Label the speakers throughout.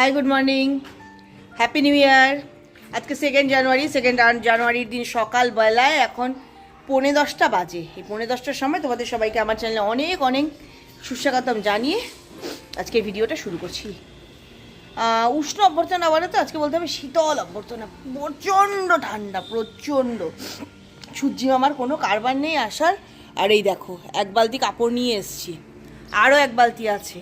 Speaker 1: Hi good morning happy new year আজকে second জানুয়ারি second জানুয়ারির দিন সকালবেলায় এখন পৌনে দশটা বাজে। এই পৌনে দশটার সময় তোমাদের সবাইকে আমার চ্যানেলে অনেক অনেক সুস্বাগতম জানিয়ে আজকে ভিডিওটা শুরু করছি। উষ্ণ অভ্যর্থনা বলে তো আজকে বলতে হবে শীতল অভ্যর্থনা। প্রচণ্ড ঠান্ডা, প্রচণ্ড। সূর্যি মামার কোনো কারবার নেই আসার। আর এই দেখো, এক বালতি কাপড় নিয়ে এসছি। আরও এক বালতি আছে।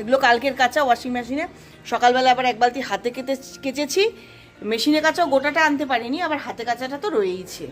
Speaker 1: এগুলো কালকের কাঁচা ওয়াশিং মেশিনে সকালবেলা আবার এক বালতি হাতে কেটে কেচেছি। মেশিনে কাঁচাও গোটাটা আনতে পারিনি, আবার হাতে কাঁচাটা তো রয়েইছে।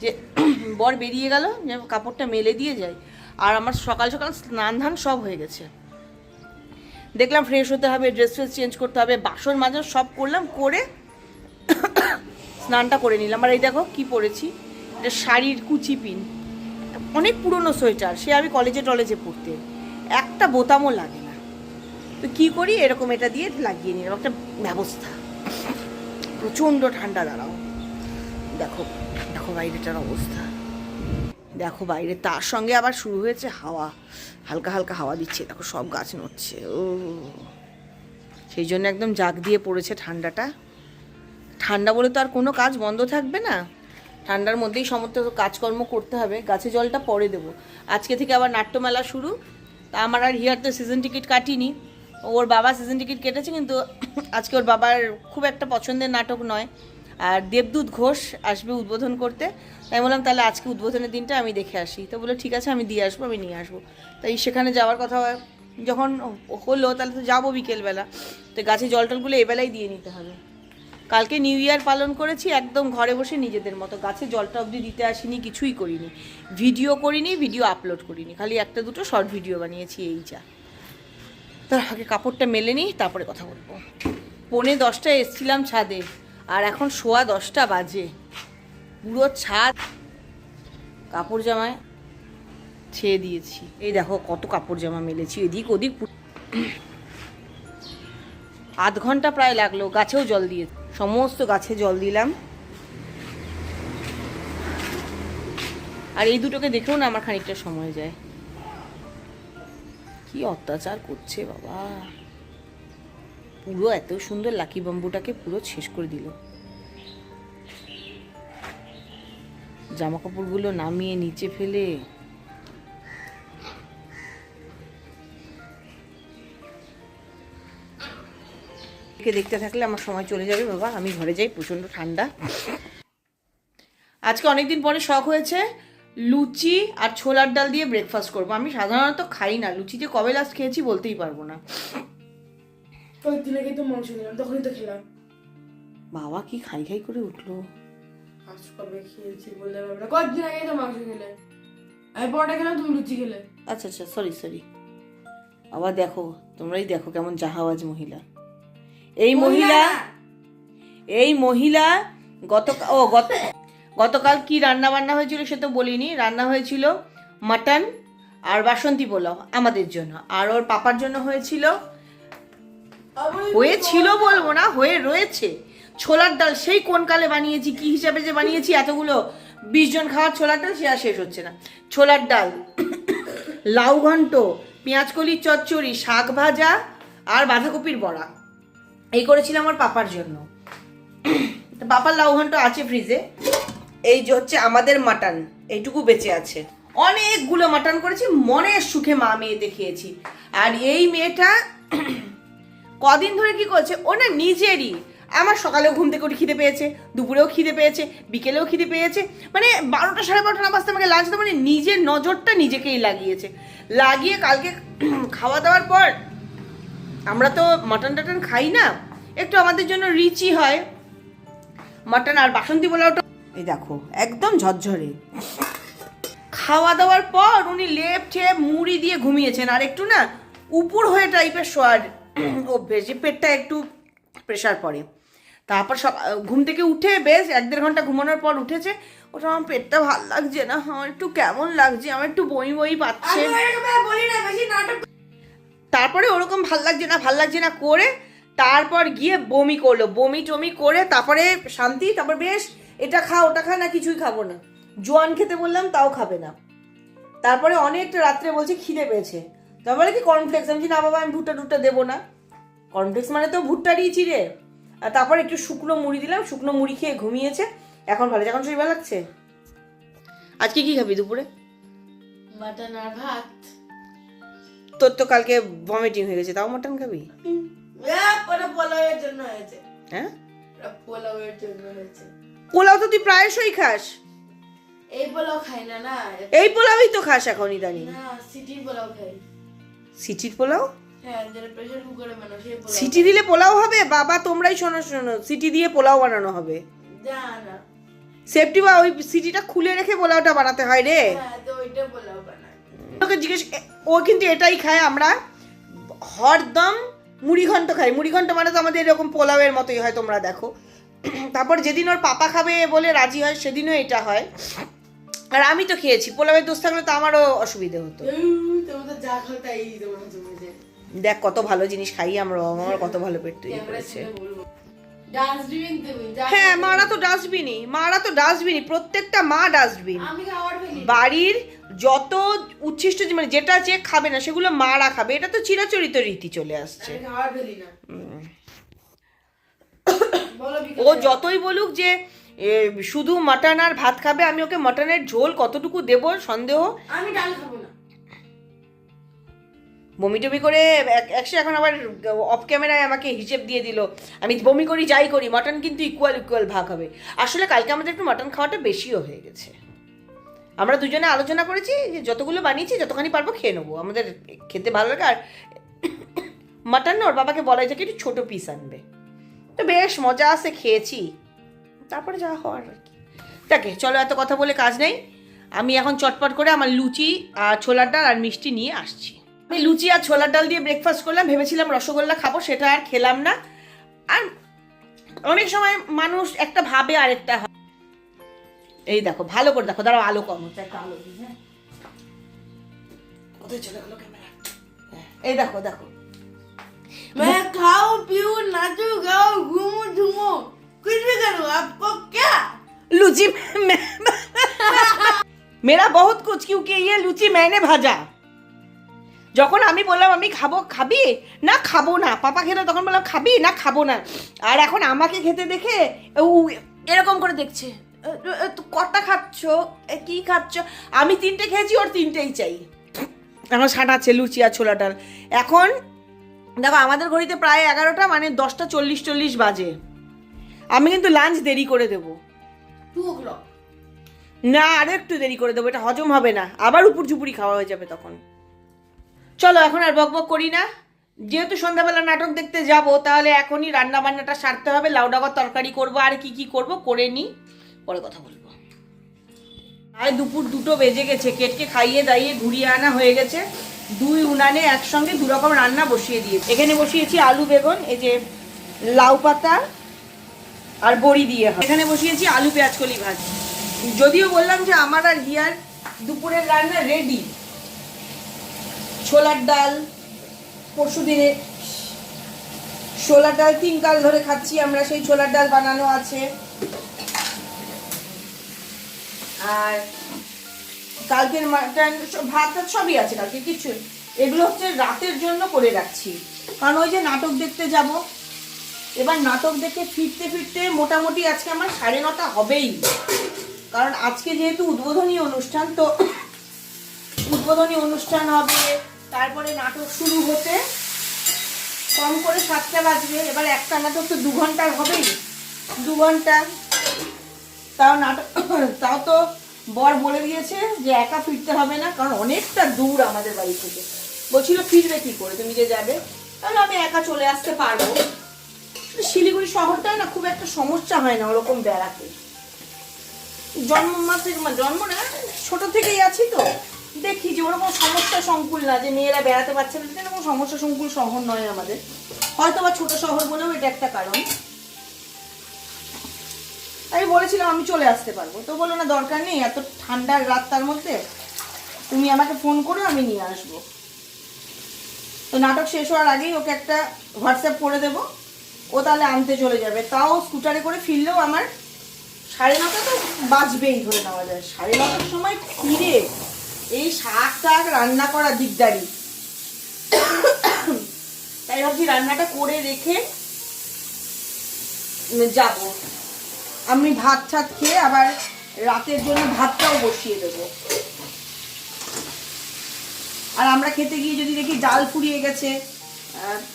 Speaker 1: যে বর বেরিয়ে গেল যে কাপড়টা মেলে দিয়ে যায়। আর আমার সকাল সকাল স্নান ধান সব হয়ে গেছে। দেখলাম ফ্রেশ হতে হবে ড্রেস ফ্রেস চেঞ্জ করতে হবে, বাসন মাজা সব করলাম, করে স্নানটা করে নিলাম। আর এই দেখো কি পরেছি, এটা শাড়ির কুচি পিন। অনেক পুরনো সোয়েটার, সে আমি কলেজে টলেজে পড়তে। একটা বোতামও লাগে তো কী করি? এরকম এটা দিয়ে লাগিয়ে নিলাম। একটা ব্যবস্থা। প্রচণ্ড ঠান্ডা, দাঁড়াও। দেখো দেখো বাইরেটার অবস্থা। দেখো বাইরে, তার সঙ্গে আবার শুরু হয়েছে হাওয়া। হালকা হালকা হাওয়া দিচ্ছে। দেখো সব গাছ নড়ছে। ও, সেই জন্য একদম জাগ দিয়ে পড়েছে ঠান্ডাটা। ঠান্ডা বলে তো আর কোনো কাজ বন্ধ থাকবে না। ঠান্ডার মধ্যেই সমস্ত কাজকর্ম করতে হবে। গাছে জলটা পরে দেবো। আজকে থেকে আবার নাট্যমেলা শুরু। তা আমার আর হিয়ার তো সিজন টিকিট কাটিনি। ওর বাবা সিজন টিকিট কেটেছে কিন্তু আজকে ওর বাবার খুব একটা পছন্দের নাটক নয়। আর দেবদূত ঘোষ আসবে উদ্বোধন করতে। তাই বললাম, তাহলে আজকে উদ্বোধনের দিনটা আমি দেখে আসি। তো বলে ঠিক আছে, আমি দিয়ে আসব, আমি নিয়ে আসব। তাই সেখানে যাওয়ার কথা যখন হলো, তাহলে তো যাব বিকেলবেলা। তো গাছে জল টলগুলো এবেলাই দিয়ে নিতে হবে। কালকে নিউ ইয়ার পালন করেছি, একদম ঘরে বসে নিজেদের মতো। গাছে জলটা অবধি দিতে আসিনি, কিছুই করিনি। ভিডিও করিনি, ভিডিও আপলোড করিনি। খালি একটা দুটো শর্ট ভিডিও বানিয়েছি, এই যা। তার আগে কাপড়টা মেলে নিই, তারপরে কথা বলব। পৌনে দশটায় এসছিলাম ছাদে, আর এখন সোয়া দশটা বাজে। পুরো ছাদ কাপড় জামায় ছেয়ে দিয়েছি। এই দেখো কত কাপড় জামা মেলেছি, এদিক ওদিক আধ ঘণ্টা প্রায় লাগল, গাছেও জল দিয়ে, সমস্ত গাছে জল দিলাম। আর এই দুটোকে দেখেও না আমার খানিকটা সময় যায়। কি অত্যাচার করছে বাবা। পুরো এত সুন্দর লাকি বাম্বুটাকে পুরো শেষ করে দিল। জামা কাপড়গুলো নামিয়ে নিচে ফেলে। দেখতে থাকলে আমার সময় চলে যাবে বাবা, আমি ঘরে যাই, প্রচণ্ড ঠান্ডা। আজকে অনেকদিন পরে শখ হয়েছে লুচি আর ছোলার ডাল দিয়ে ব্রেকফাস্ট করব। আমি সাধারণত খাই না। লুচি যে কবে লাস্ট খেয়েছি বলতেই পারব না।
Speaker 2: কয়েকদিন আগে তো মাংস খেলাম তখনই তো খেলাম।
Speaker 1: বাবা কি খাই খাই করে উঠল?
Speaker 2: আজ কবে খেয়েছি বলতে পারবে কয়েকদিন আগে তো মাংস খেলে। আমি পরোটা খেলাম তুমি লুচি খেলে।
Speaker 1: আচ্ছা আচ্ছা সরি সরি আবার দেখো তোমরাই দেখো কেমন জাহাওয়াজ মহিলা। এই মহিলা এই মহিলা গত ও গত গতকাল কি রান্না বান্না হয়েছিল সে তো বলিনি। রান্না হয়েছিল মাটন আর বাসন্তী পোলাও আমাদের জন্য। আর ওর পাপার জন্য হয়েছিল হয়েছিল বলব না, হয়ে রয়েছে। ছোলার ডাল, সেই কোন কালে বানিয়েছি, কি হিসাবে যে বানিয়েছি, এতগুলো বিশ জন খাওয়ার ছোলার ডাল, সে আর শেষ হচ্ছে না। ছোলার ডাল, লাউ ঘন্ট পেঁয়াজকলির চচ্চড়ি, শাক ভাজা আর বাঁধাকপির বড়া। এই করেছিলাম আমার পাপার জন্য। পাপার লাউ ঘন্ট আছে ফ্রিজে এই যে হচ্ছে আমাদের মাটন, এইটুকু বেঁচে আছে। অনেকগুলো মাটন করেছি, মনের সুখে মা মেয়ে দেখিয়েছি। আর এই মেয়েটা কদিন ধরে কি করছে, ও না নিজেরই আমার সকালেও ঘুম থেকে উঠে খিদে পেয়েছে, দুপুরেও খিদে পেয়েছে, বিকেলেও খিদে পেয়েছে। মানে বারোটা সাড়ে বারোটা না বাজতে আমাকে লাঞ্চ দেবো মানে নিজের নজরটা নিজেকেই লাগিয়েছে। লাগিয়ে কালকে খাওয়া দাওয়ার পর আমরা তো মাটন টাটন খাই না, একটু আমাদের জন্য রিচই হয়। মাটন আর বাসন্তী পোলাওটা এই দেখো একদম ঝরঝরে। খাওয়া দাওয়ার পর উনি লেপ ঠেপ মুড়ি দিয়ে ঘুমিয়েছেন। আর একটু না উপর হয়ে টাইপের শোয়ার অভ্যেস যে পেটটা একটু প্রেশার পড়ে। তারপর সব ঘুম থেকে উঠে বেশ এক দেড় ঘণ্টা ঘুমানোর পর উঠেছে। ওটা আমার পেটটা ভালো লাগছে না আমার একটু কেমন লাগছে আমার একটু বই বই পাচ্ছে। তারপরে ওরকম ভালো লাগছে না ভালো লাগছে না করে তারপর গিয়ে বমি করল। বমি টমি করে তারপরে শান্তি তারপর বেশ এটা খা ওটা খা না কিছুই খাব না। জোয়ান খেতে বললাম তাও খাবে না। তারপরে অনেকটা রাত্রে বলছে খিদে পেয়েছে। তারপরে কি কর্নফ্লেক্স আমি না বাবা আমি ভুট্টা টুট্টা দেবো না। কর্নফ্লেক্স মানে তো ভুট্টারই চিড়ে। আর তারপর একটু শুকনো মুড়ি দিলাম শুকনো মুড়ি খেয়ে ঘুমিয়েছে। এখন ভালো এখন শরীর ভালো লাগছে? আজকে কি খাবি দুপুরে?
Speaker 2: মাটন আর ভাত।
Speaker 1: তোর তো কালকে ভমিটিং হয়ে গেছে তাও মটন খাবি?
Speaker 2: পোলাওয়ের জন্য হয়েছে।
Speaker 1: হ্যাঁ?
Speaker 2: পোলাওয়ের জন্য হয়েছে।
Speaker 1: পোলাও তো তুই প্রায়শই খাস।
Speaker 2: এই পোলাও খাই না না।
Speaker 1: এই পোলাওই তো খাস এখন ইদানিং।
Speaker 2: না সিটির পোলাও খাই।
Speaker 1: সিটির পোলাও?
Speaker 2: হ্যাঁ
Speaker 1: সিটি দিলে পোলাও হবে? বাবা তোমরাই শোনো শোনো। সিটি দিয়ে পোলাও বানানো হবে। সেফটি বা ওই সিটিটা খুলে রেখে পোলাওটা বানাতে হয় রে।
Speaker 2: হ্যাঁ
Speaker 1: ওকে জিজ্ঞেস ও কিন্তু এটাই খায় আমরা। হরদম মুড়ি ঘন্ট খাই। মুড়ি ঘন্ট মানে তো আমাদের এরকম পোলাওয়ের মতোই হয় তোমরা দেখো। তারপর যেদিন ওর পাপা খাবে বলে রাজি হয় সেদিনও এটা হয়। আর আমি তো খেয়েছি পোলাওয়ের দোষ থাকলে তো আমারও অসুবিধে হতো। দেখ কত ভালো জিনিস খাই আমরা আমার কত ভালো পেট তৈরি করেছে। হ্যাঁ মারা তো ডাস্টবিনই মারা তো ডাস্টবিনই প্রত্যেকটা মা ডাস্টবিন বাড়ির যত উচ্ছিষ্ট মানে যেটা যে খাবে না সেগুলো মারা খাবে এটা তো চিরাচরিত রীতি চলে আসছে
Speaker 2: আমি খাবার ফেলি না বলো
Speaker 1: ও যতই বলুক যে শুধু মাটন আর ভাত খাবে আমি ওকে মাটনের ঝোল কতটুকু দেব সন্দেহ?
Speaker 2: আমি ডাল খাব না।
Speaker 1: বমি টমি করে এক- একশো এখন আবার অফ ক্যামেরায় আমাকে হিসেব দিয়ে দিল। আমি বমি করি যাই করি মাটন কিন্তু ইকুয়াল ইকুয়াল ভাগ হবে। আসলে কালকে আমাদের একটু মাটন খাওয়াটা বেশিও হয়ে গেছে। আমরা দুজনে আলোচনা করেছি যে যতগুলো বানিয়েছি যতখানি পারব খেয়ে নেব। আমাদের খেতে ভালো লাগে আর মাটন না ওর বাবাকে বলা হয়েছে কি একটু ছোটো পিস আনবে। তো বেশ মজা আছে খেয়েছি। তারপরে যা হওয়ার আর কি। দেখে চলো এত কথা বলে কাজ নেই। আমি এখন চটপট করে আমার লুচি আর ছোলার ডাল আর মিষ্টি নিয়ে আসছি। আমি লুচি আর ছোলার ডাল দিয়ে ব্রেকফাস্ট করলাম ভেবেছিলাম রসগোল্লা খাব সেটা আর খেলাম না। আর অনেক সময় মানুষ একটা ভাবে আরেকটা হয়। এই দেখো ভালো করে দেখো দাঁড়াও আলো কম হচ্ছে একটা আলো হ্যাঁ। হ্যাঁ, এই দেখো দেখো।
Speaker 2: मैं खाऊं, पीऊं, नाचूं, गाऊं, घूमूं, झूमूं, कुछ भी करूं, आपको क्या?
Speaker 1: लुची, मैं মেরা বহুত কুচ কিউকে ইয়ে লুচি মেনে ভাজা যখন আমি বললাম, আমি খাব, খাবি? না, খাব না। পাপা খেতে তখন বললাম, খাবি? না, খাব না। আর এখন আমাকে খেতে দেখে এরকম করে দেখছে। কটা খাচ্ছ? কি খাচ্ছ? আমি তিনটে খেয়েছি, ওর তিনটেই চাই। এখন সাঁটাচ্ছে লুচি আর ছোলা ডাল। এখন দেখো আমাদের ঘড়িতে প্রায় এগারোটা মানে দশটা চল্লিশ চল্লিশ বাজে। আমি কিন্তু লাঞ্চ দেরি করে দেবো। না আরও একটু দেরি করে দেবো এটা হজম হবে না। আবার উপর ঝুপুরি খাওয়া হয়ে যাবে তখন। চলো এখন আর বক বক করি না। যেহেতু সন্ধ্যাবেলা নাটক দেখতে যাব তাহলে এখনই রান্না বান্নাটা সারতে হবে লাউডাগর তরকারি করব আর কি কি করব করে নিই পরে কথা বলব। আর দুপুর দুটো বেজে গেছে কেটকে খাইয়ে দাইয়ে ঘুরিয়ে আনা হয়ে গেছে। দুই উনানে একসঙ্গে দু রকম রান্না বসিয়ে দিয়েছি। এখানে বসিয়েছি আলু বেগুন এই যে লাউ পাতা আর বড়ি দিয়ে এখানে বসিয়েছি আলু পেঁয়াজ কলি ভাজি। যদিও বললাম যে আমার আর হিয়ার দুপুরের রান্না রেডি ছোলার ডাল পরশু দিনে ছোলার ডাল তিন কাল ধরে খাচ্ছি আমরা সেই ছোলার ডাল বানানো আছে। আর কালকের মাটন ভাত সবই আছে কালকে কিছু এগুলো হচ্ছে রাতের জন্য করে রাখছি। কারণ ওই যে নাটক দেখতে যাব, এবার নাটক দেখে ফিরতে ফিরতে মোটামুটি আজকে আমার সাড়ে নটা হবেই। কারণ আজকে যেহেতু উদ্বোধনী অনুষ্ঠান, তো উদ্বোধনী অনুষ্ঠান হবে, তারপরে নাটক শুরু হতে কম করে সাতটা বাজবে, এবার একটা নাটক তো দু ঘণ্টার হবেই। দু ঘণ্টা। তাও নাটক, তাও তো বর বলে দিয়েছে যে একা ফিরতে হবে না, কারণ অনেকটা দূর আমাদের বাড়ি থেকে। বলছিল, ফিরবে কি করে? তুমি যে যাবে? তাহলে আমি একা চলে আসতে পারব। শিলিগুড়ি শহরটায় না খুব একটা সমস্যা হয় না ওরকম বেড়াতে। জন্ম মাসে মানে জন্ম না, ছোট থেকেই আছি তো। দেখি যে ওরকম সমস্যা সংকুল না, যে মেয়েরা বেড়াতে পারছে না সমস্যা সংকুল শহর নয় আমাদের। হয়তো বা ছোট শহর বলেও এটা একটা কারণ। আমি বলেছিলাম আমি চলে আসতে পারব। তো বলল, না, দরকার নেই, এত ঠান্ডার রাত তার মধ্যে তুমি আমাকে ফোন করো, আমি নিয়ে আসব। তো নাটক শেষ হওয়ার আগেই ওকে একটা হোয়াটসঅ্যাপ করে দেবো। ও তাহলে আনতে চলে যাবে। তাও স্কুটারে করে ফিরলেও আমার সাড়ে নটা তো বাজবেই ধরে নেওয়া যায় সাড়ে নটার সময় ফিরে এই শাক টাক রান্না করা দিকদারি তাই ভাবছি রান্নাটা করে রেখে যাব। আমি ভাত ছাত খেয়ে আবার রাতের জন্য ভাতটাও বসিয়ে দেবো। আর আমরা খেতে গিয়ে যদি দেখি ডাল ফুরিয়ে গেছে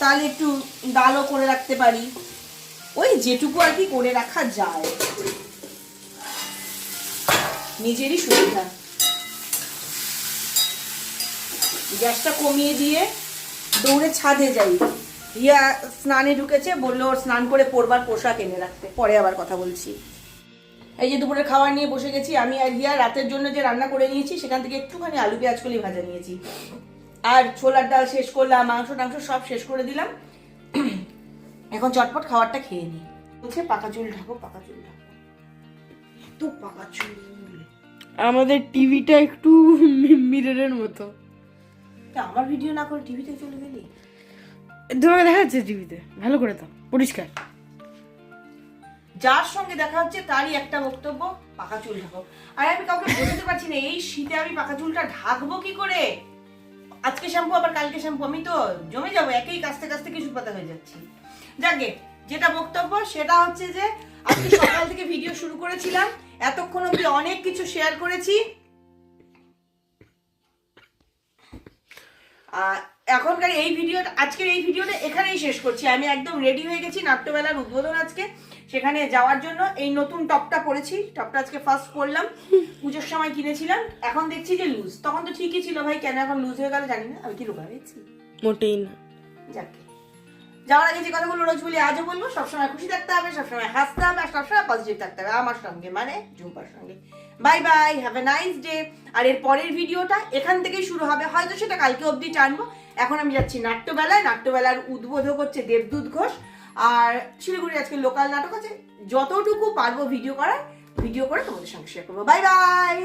Speaker 1: তাহলে একটু ডালও করে রাখতে পারি। ওই যেটুকু আর কি করে রাখা যায়। নিজেরই সুবিধা। গ্যাসটা কমিয়ে দিয়ে দৌড়ে ছাদে যাই। রিয়া স্নানে ঢুকেছে বলল ওর স্নান করে পরবার পোশাক এনে রাখতে। পরে আবার কথা বলছি। এই যে দুপুরে খাবার নিয়ে বসে গেছি আমি আর রিয়া রাতের জন্য যে রান্না করে নিয়েছি সেখান থেকে একটুখানি আলু পেঁয়াজ কলি ভাজা নিয়েছি। আর ছোলার ডাল শেষ করলাম মাংস টাংস সব শেষ করে দিলাম। এখন চটপট খাবারটা খেয়ে নিই। বলছে পাকা চুল ঢাকো পাকা চুল ঢাকো। এত পাকা চুল।
Speaker 2: আমাদের টিভিটা একটু মিররের মতো।
Speaker 1: তা আমার ভিডিও না করে টিভিতে চলে গেলি?
Speaker 2: তোমাকে দেখা যাচ্ছে টিভিতে। ভালো করে দাও পরিষ্কার।
Speaker 1: যার সঙ্গে দেখা হচ্ছে তারই একটা বক্তব্য পাকা চুল ঢাকো। আর আমি কাউকে বোঝাতে পারছি না এই শীতে আমি পাকা চুলটা ঢাকবো কি করে? আজকে শ্যাম্পু আবার কালকে শ্যাম্পু আমি তো জমে যাব একই কাছতে কাছতে কিছু পাতা হয়ে যাচ্ছি। যাকে যেটা বক্তব্য সেটা হচ্ছে যে আজকে সকাল থেকে ভিডিও শুরু করেছিলাম এতক্ষণ অব্দি অনেক কিছু শেয়ার করেছি। আহ, এখনকার এই ভিডিওটা আজকের এই ভিডিওটা এখানেই শেষ করছি। আমি একদম রেডি হয়ে গেছি নাট্যবেলার উদ্বোধন আজকে সেখানে যাওয়ার জন্য। এই নতুন টপটা পরেছি টপটা আজকে ফার্স্ট করলাম পুজোর সময় কিনেছিলাম এখন দেখছি যে লুজ তখন তো ঠিকই ছিল ভাই কেন এখন লুজ হয়ে গেল জানি না আমি কি রোগা হয়েছি
Speaker 2: মোটেই না।
Speaker 1: যাকে। যাওয়ার আগে যে কথাগুলো রোজ বলি, আজও বলব, সবসময় খুশি থাকতে হবে, সবসময় হাসতে হবে, আর সবসময় পজিটিভ থাকতে হবে, আমার সঙ্গে মানে ঝুম্পার সঙ্গে। Bye bye have a nice day আর এর পরের ভিডিওটা এখান থেকেই শুরু হবে, হয়তো সেটা কালকে অবধি টানবো। এখন আমি যাচ্ছি নাট্যবেলায়, নাট্যবেলার উদ্বোধক হচ্ছে দেবদূত ঘোষ। আর শিলিগুড়ি আজকে লোকাল নাটক আছে, যতটুকু পারব ভিডিও করার ভিডিও করে তোমাদের সঙ্গে শেয়ার করব। Bye bye